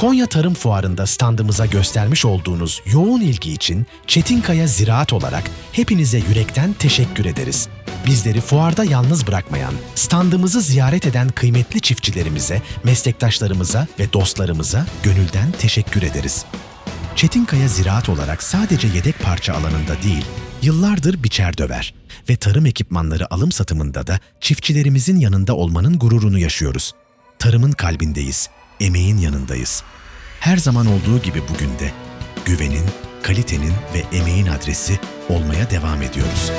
Konya Tarım Fuarı'nda standımıza göstermiş olduğunuz yoğun ilgi için Çetinkaya Ziraat olarak hepinize yürekten teşekkür ederiz. Bizleri fuarda yalnız bırakmayan, standımızı ziyaret eden kıymetli çiftçilerimize, meslektaşlarımıza ve dostlarımıza gönülden teşekkür ederiz. Çetinkaya Ziraat olarak sadece yedek parça alanında değil, yıllardır biçer döver ve tarım ekipmanları alım satımında da çiftçilerimizin yanında olmanın gururunu yaşıyoruz. Tarımın kalbindeyiz, emeğin yanındayız. Her zaman olduğu gibi bugün de güvenin, kalitenin ve emeğin adresi olmaya devam ediyoruz.